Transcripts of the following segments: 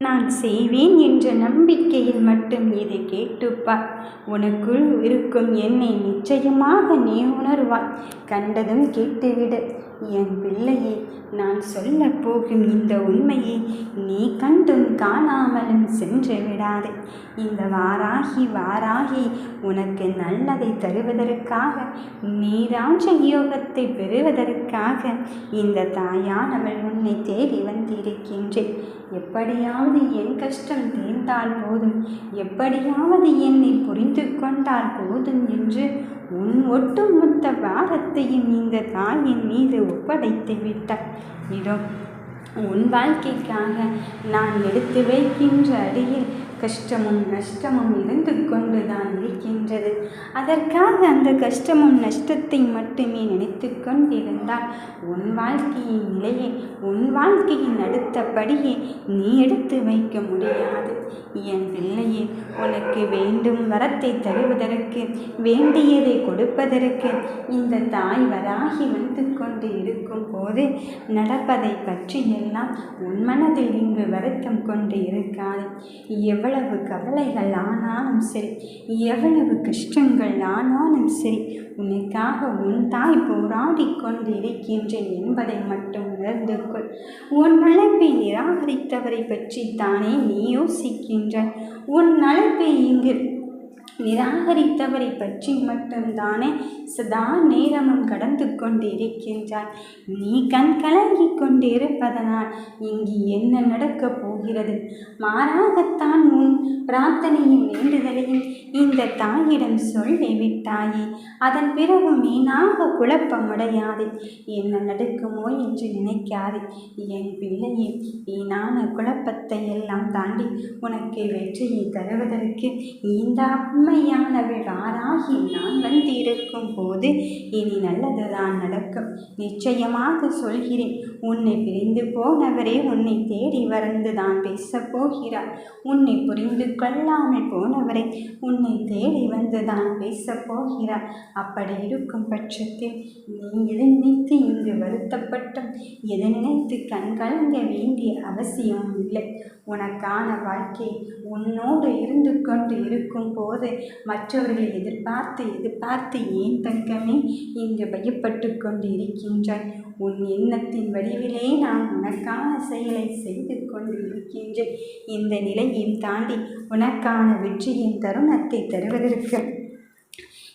நான் செய்வேன் என்ற நம்பிக்கையில் மட்டும் இதை கேட்டுப்பார் உனக்குள் இருக்கும் என்னை நிச்சயமாக நீ உணர்வாய். கண்டதும் கேட்டுவிடு. என் பிள்ளையே நான் சொல்லப் போகும் இந்த உண்மையை நீ கண்டும் காணாமலும் சென்று விடாதே. இந்த வாராகி வாராகி உனக்கு நல்லதை தருவதற்காக நீராஜ யோகத்தை பெறுவதற்காக இந்த தாயானவள் உன்னை தேடி வந்திருக்கின்றேன். எப்படியாவது என் கஷ்டம் தீர்ந்தால் போதும். எப்படியாவது என்னை புரிந்து கொண்டால் போதும் என்று உன் ஒட்டுமொத்த பாரத்தையும் இந்த தாயின் மீது ஒப்படைத்து விட்டார் இதோ உன் வாழ்க்கைக்காக நான் எடுத்து வைக்கின்ற அடியில் கஷ்டமும் நஷ்டமும் இருந்து கொண்டு தான் இருக்கின்றது. அதற்காக அந்த கஷ்டமும் நஷ்டத்தை மட்டுமே நினைத்து கொண்டிருந்தால் உன் வாழ்க்கையின் நிலையை உன் வாழ்க்கையின் அடுத்தபடியே நீ எடுத்து வைக்க முடியாது. என் பிள்ளையே உனக்கு வேண்டும் வரத்தை தருவதற்கு வேண்டியதை கொடுப்பதற்கு இந்த தாய் வராகி வந்து கொண்டு இருக்கும் போது நடப்பதை பற்றி எல்லாம் உன் மனதில் இங்கு வருத்தம் கொண்டு இருக்காது. எவ்வளவு எவ்வளவு கவலைகள் ஆனாலும் சரி எவ்வளவு கஷ்டங்கள் ஆனாலும் சரி உனக்காக உன் தாய் போராடி கொண்டிருக்கின்றேன் என்பதை மட்டும் உணர்ந்து கொள் உன் நலப்பை நிராகரித்தவரை பற்றி தானே நீ யோசிக்கின்றாய். உன் நலப்பை இங்கு நிராகரித்தவரை பற்றி மட்டும்தானே சதா நேரமும் கடந்து கொண்டிருக்கின்றாய் நீ கண் கலங்கி கொண்டிருப்பதனால் இங்கு என்ன நடக்கப் போகிறது? மாறாகத்தான் உன் பிரார்த்தனையும் வேண்டுதலையும் இந்த தாயிடம் சொல்லிவிட்டாயே அதன் பிறகு மீனாக குழப்பமடையாதே. என்ன நடக்குமோ என்று நினைக்காதே. என் பிள்ளையே வீணான குழப்பத்தை எல்லாம் தாண்டி உனக்கு வெற்றியை தருவதற்கு இந்த உண்மையானவராகி நான் வந்திருக்கும் போது இனி நல்லதுதான் நடக்கும். நிச்சயமாக சொல்கிறேன். உன்னை பிரிந்து போனவரே உன்னை தேடி வந்து தான் பேசப் போகிறார் உன்னை புரிந்து கொள்ளாமல் போனவரை உன்னை தேடி வந்து தான் பேசப் போகிறார் அப்படி இருக்கும் பட்சத்தில் நீ எதை நினைத்து இங்கு வருத்தப்பட்டும் எதை நினைத்து கண்கலங்க வேண்டிய அவசியம் இல்லை. உனக்கான வாழ்க்கை உன்னோடு இருந்து கொண்டு இருக்கும் போது மற்றவர்களை எதிர்பார்த்து எதிர்பார்த்து ஏன் தங்கமே இங்கு பயப்பட்டு கொண்டு இருக்கின்றாய்? உன் எண்ணத்தின் வடிவிலே நான் உனக்கான செயலை செய்து கொண்டு இருக்கின்றேன் இந்த நிலையையும் தாண்டி உனக்கான வெற்றியின் தருணத்தை தருவதற்கு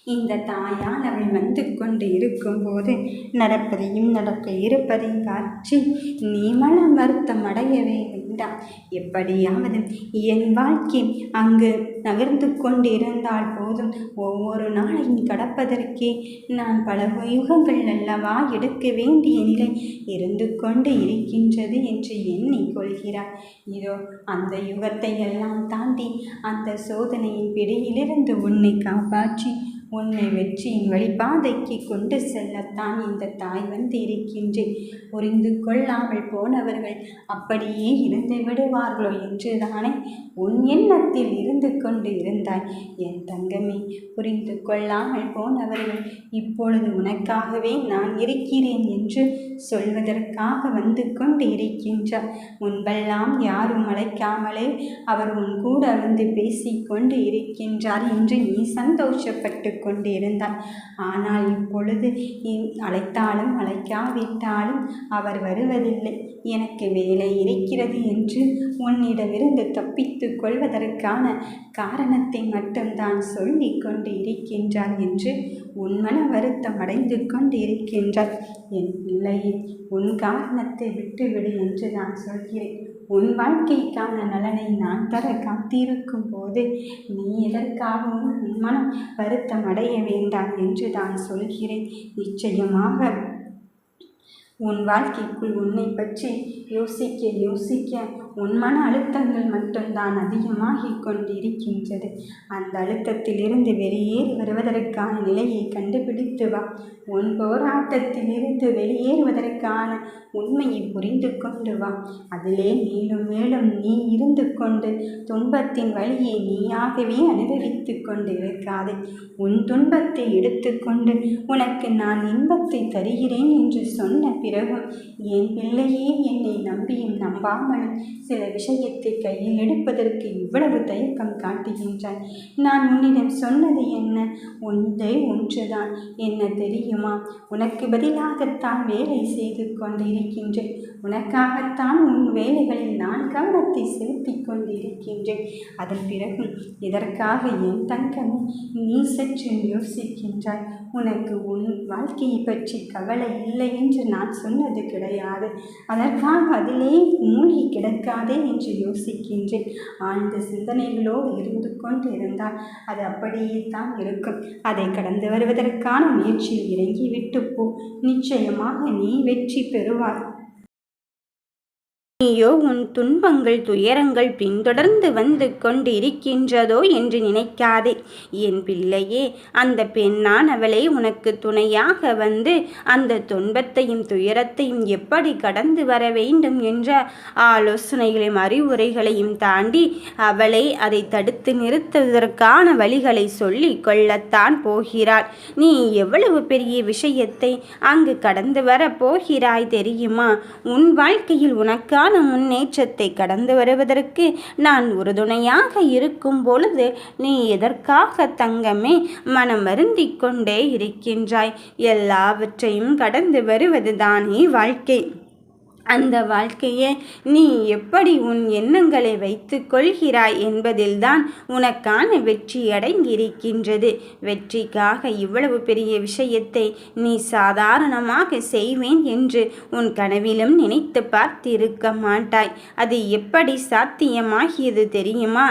இந்த தாயால் அவள் வந்து கொண்டு இருக்கும்போது நடப்பதையும் நடக்க இருப்பதையும் காட்சி நீ மன வருத்தம் அடையவே வேண்டாம். எப்படியாவது என் வாழ்க்கை அங்கு நகர்ந்து கொண்டிருந்தால் போதும். ஒவ்வொரு நாளையும் கடப்பதற்கே நான் பல யுகங்கள் அல்லவா எடுக்க வேண்டிய நிலை இருந்து கொண்டு இருக்கின்றது என்று எண்ணிக்கொள்கிறார் இதோ அந்த யுகத்தை எல்லாம் தாண்டி அந்த சோதனையின் பிடியிலிருந்து உன்னை காப்பாற்றி உன்னை வெற்றியின் வழிபாதைக்கு கொண்டு செல்லத்தான் இந்த தாய் வந்து இருக்கின்றேன். புரிந்து கொள்ளாமல் போனவர்கள் அப்படியே இருந்து விடுவார்களோ என்றுதானே உன் எண்ணத்தில் இருந்து கொண்டு இருந்தாய். என் தங்கமே புரிந்து கொள்ளாமல் போனவர்கள் இப்பொழுது உனக்காகவே நான் இருக்கிறேன் என்று சொல்வதற்காக வந்து கொண்டு இருக்கின்றார். முன்பெல்லாம் யாரும் அழைக்காமலே அவர் உன் கூட வந்து பேசிக்கொண்டு இருக்கின்றார் என்று நீ சந்தோஷப்பட்டு கொண்டிருந்தார் ஆனால் இப்பொழுது அழைத்தாலும் அழைக்காவிட்டாலும் அவர் வருவதில்லை. எனக்கு வேலை இருக்கிறது என்று உன்னிடமிருந்து தப்பித்து கொள்வதற்கான காரணத்தை மட்டும்தான் சொல்லி கொண்டு இருக்கின்றார் என்று உன் மன வருத்தம் அடைந்து கொண்டு இருக்கின்றார் என் பிள்ளையே உன் காரணத்தை விட்டுவிடு என்று நான் சொல்கிறேன். உன் வாழ்க்கைக்கான நலனை நான் தர காத்திருக்கும் போது நீ எதற்காகவும் உன் மனம் வருத்தம் அடைய வேண்டாம் என்று நான் சொல்கிறேன். நிச்சயமாக உன் வாழ்க்கைக்குள் உன்னை பற்றி யோசிக்க யோசிக்க உன் மன அழுத்தங்கள் மட்டும்தான் அதிகமாகிக் கொண்டிருக்கின்றது. அந்த அழுத்தத்திலிருந்து வெளியேறி வருவதற்கான நிலையை கண்டுபிடித்து வா. உன் போராட்டத்திலிருந்து வெளியேறுவதற்கான உண்மையை புரிந்து கொண்டு வா. அதிலே மேலும் மேலும் நீ இருந்து கொண்டு துன்பத்தின் வழியை நீயாகவே அனுபவித்து கொண்டு இருக்காதே உன் துன்பத்தை எடுத்துக்கொண்டு உனக்கு நான் இன்பத்தை தருகிறேன் என்று சொன்ன பிறகும் என் பிள்ளையே என்னை நம்பியும் நம்பாமலும் சில விஷயத்தை கையில் எடுப்பதற்கு இவ்வளவு தயக்கம் காட்டுகின்றாய். நான் உன்னிடம் சொன்னது என்ன? ஒன்றே ஒன்றுதான். என்ன தெரியுமா? உனக்கு பதிலாகத்தான் வேலை செய்து கொண்டிருக்கின்றேன். உனக்காகத்தான் உன் வேலைகளில் நான் கவனத்தை செலுத்தி கொண்டிருக்கின்றேன். அதன் பிறகு இதற்காக என் தங்கமே நீ சற்று யோசிக்கின்றாய். உனக்கு உன் வாழ்க்கையை பற்றி கவலை இல்லை என்று நான் சொன்னது கிடையாது. அதற்காக அதிலே மூ கிடக்காதே என்று யோசிக்கின்றேன். ஆழ்ந்த சிந்தனைகளோ இருந்து கொண்டு இருந்தால் அது அப்படியே தான் இருக்கும். அதை கடந்து வருவதற்கான முயற்சியில் இறங்கிவிட்டு போ. நிச்சயமாக நீ வெற்றி பெறுவாய். நீயோ உன் துன்பங்கள் துயரங்கள் பின்தொடர்ந்து வந்து கொண்டிருக்கின்றதோ என்று நினைக்காதே. என் பிள்ளையே அந்த பெண்ணானவளே உனக்கு துணையாக வந்து அந்த துன்பத்தையும் துயரத்தையும் எப்படி கடந்து வர வேண்டும் என்ற ஆலோசனைகளையும் அறிவுரைகளையும் தாண்டி அவளை அதை தடுத்து நிறுத்துவதற்கான வழிகளை சொல்லி கொள்ளத்தான் போகிறாள். நீ எவ்வளவு பெரிய விஷயத்தை அங்கு கடந்து வர போகிறாய் தெரியுமா? உன் வாழ்க்கையில் உனக்கான முன்னேற்றத்தை கடந்து வருவதற்கு நான் உறுதுணையாக இருக்கும் பொழுது நீ எதற்காக தங்கமே மனம் வருந்திக் கொண்டே இருக்கின்றாய்? எல்லாவற்றையும் கடந்து வருவதுதானே வாழ்க்கை. அந்த வாழ்க்கையை நீ எப்படி உன் எண்ணங்களை வைத்து கொள்கிறாய் என்பதில்தான் உனக்கான வெற்றி அடங்கியிருக்கின்றது வெற்றிக்காக இவ்வளவு பெரிய விஷயத்தை நீ சாதாரணமாக செய்வேன் என்று உன் கனவிலும் நினைத்து பார்த்திருக்க மாட்டாய். அது எப்படி சாத்தியமாகியது தெரியுமா?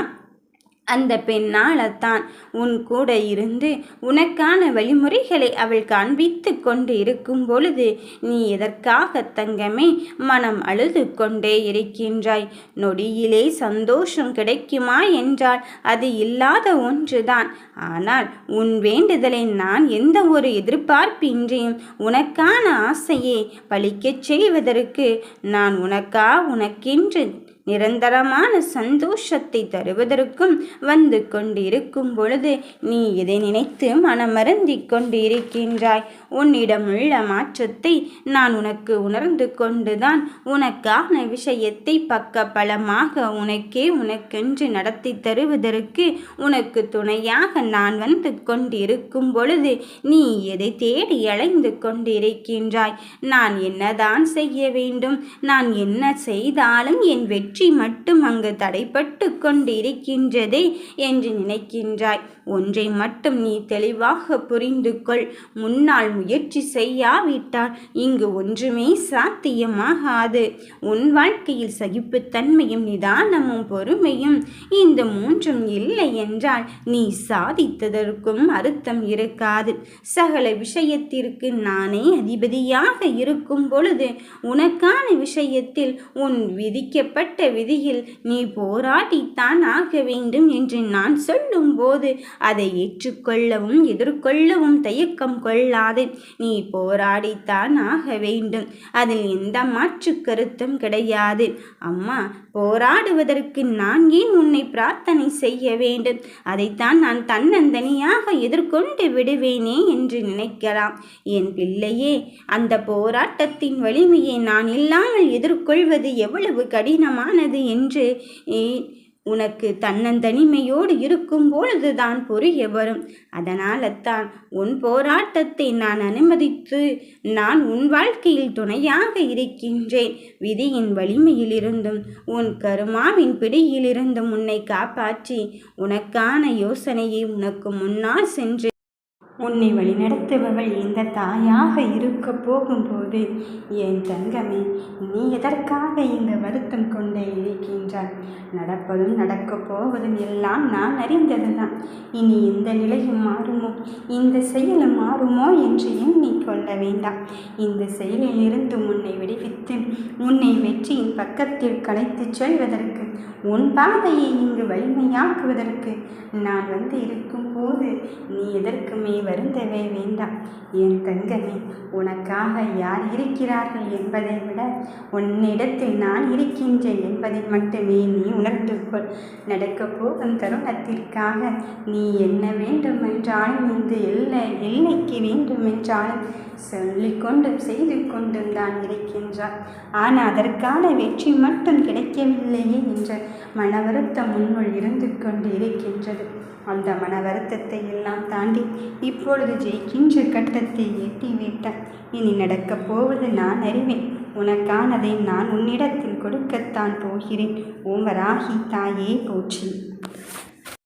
அந்த பெண்ணால்தான் உன் கூட இருந்து உனக்கான வழிமுறைகளை அவள் காண்பித்து கொண்டு இருக்கும் பொழுது நீ எதற்காக தங்கமே மனம் அழுது கொண்டே இருக்கின்றாய்? நொடியிலே சந்தோஷம் கிடைக்குமா என்றால் அது இல்லாத ஒன்றுதான். ஆனால் உன் வேண்டுதலை நான் எந்த ஒரு எதிர்பார்ப்பின்றியும் உனக்கான ஆசையை பழிக்கச் செய்வதற்கு நான் உனக்கா உனக்கென்று நிரந்தரமான சந்தோஷத்தை தருவதற்கும் வந்து கொண்டிருக்கும் பொழுது நீ இதை நினைத்து மனமருந்தி கொண்டிருக்கின்றாய். உன்னிடமுள்ள மாற்றத்தை நான் உனக்கு உணர்ந்து கொண்டுதான் உனக்கான விஷயத்தை பக்க பலமாக உனக்கே உனக்கென்று நடத்தி தருவதற்கு உனக்கு துணையாக நான் வந்து கொண்டிருக்கும் பொழுது நீ எதை தேடி அலைந்து கொண்டிருக்கின்றாய்? நான் என்னதான் செய்ய வேண்டும்? நான் என்ன செய்தாலும் என் வெற்றி வெற்றி மட்டும் அங்கு தடைப்பட்டு கொண்டிருக்கின்றதே என்று நினைக்கின்றாய். ஒன்றை மட்டும் நீ தெளிவாக புரிந்து கொள் முன்னால் முயற்சி செய்யாவிட்டால் இங்கு ஒன்றுமே சாத்தியமாகாது. உன் வாழ்க்கையில் சகிப்புத்தன்மையும் நிதானமும் பொறுமையும் இந்த மூன்றும் இல்லை என்றால் நீ சாதித்ததற்கும் அர்த்தம் இருக்காது. சகல விஷயத்திற்கு நானே அதிபதியாக இருக்கும் பொழுது உனக்கான விஷயத்தில் உன் விதிக்கப்பட்ட விதியில் நீ போராடித்தான் ஆக வேண்டும் என்று நான் சொல்லும்போது அதை ஏற்றுக்கொள்ளவும் எதிர்கொள்ளவும் தயக்கம் கொள்ளாது. நீ போராடித்தான் ஆக வேண்டும். அதில் எந்த மாற்று கருத்தும் கிடையாது. அம்மா போராடுவதற்கு நான் ஏன் உன்னை பிரார்த்தனை செய்ய வேண்டும்? அதைத்தான் நான் தன்னந்தனியாக எதிர்கொண்டு விடுவேனே என்று நினைக்கலாம். என் பிள்ளையே அந்த போராட்டத்தின் வலிமையை நான் இல்லாமல் எதிர்கொள்வது எவ்வளவு கடினமானது என்று உனக்கு தன்னந்தனிமையோடு இருக்கும் பொழுதுதான் புரிய வரும். அதனால்தான் உன் போராட்டத்தை நான் அனுமதித்து நான் உன் வாழ்க்கையில் துணையாக இருக்கின்றேன். விதியின் வலிமையிலிருந்தும் உன் கருமாவின் பிடியிலிருந்தும் உன்னை காப்பாற்றி உனக்கான யோசனையை உனக்கு முன்னால் சென்று உன்னை வழிநடத்துபவள் இந்த தாயாக இருக்க போகும்போது என் தங்கமே நீ எதற்காக இங்கு வருத்தம் கொண்டே இருக்கின்றாய்? நடப்பதும் நடக்கப் போவதும் எல்லாம் நான் அறிந்ததுதான். இனி இந்த நிலையும் மாறும். இந்த செயல் மாறுமோ என்று எண்ணிக்கொள்ள வேண்டாம். இந்த செயலில் இருந்து உன்னை விடுவித்து உன்னை வெற்றியின் பக்கத்தில் கலைத்துச் செல்வதற்கு உன் பாதையை இங்கு வலிமையாக்குவதற்கு நான் வந்து இருக்கும் போது நீ எதற்குமே வருந்தவே வேண்டாம். என் தங்கமே உனக்காக யார் இருக்கிறார்கள் என்பதை விட உன்னிடத்தில் நான் இருக்கின்றேன் என்பதை மட்டுமே நீ உணர்ந்துகொள். நடக்கப் போகும் தருணத்திற்காக நீ என்ன வேண்டுமென்றாலும் இந்த எல்லை எல்லைக்கு வேண்டுமென்றாலும் சொல்லிக்கொண்டும் செய்து கொண்டும் தான் இருக்கின்றார். ஆனால் அதற்கான வெற்றி மட்டும் கிடைக்கவில்லையே என்ற மன வருத்தம் உன்னுள் இருந்து கொண்டு இருக்கின்றது. அந்த மன வருத்தத்தை எல்லாம் தாண்டி இப்பொழுது ஜெயிக்கின்ற கட்டத்தை எட்டிவிட்டார் இனி நடக்கப் போவது நான் அறிவேன். உனக்கானதை நான் உன்னிடத்தில் கொடுக்கத்தான் போகிறேன். உங்கராகி தாயே போற்றி.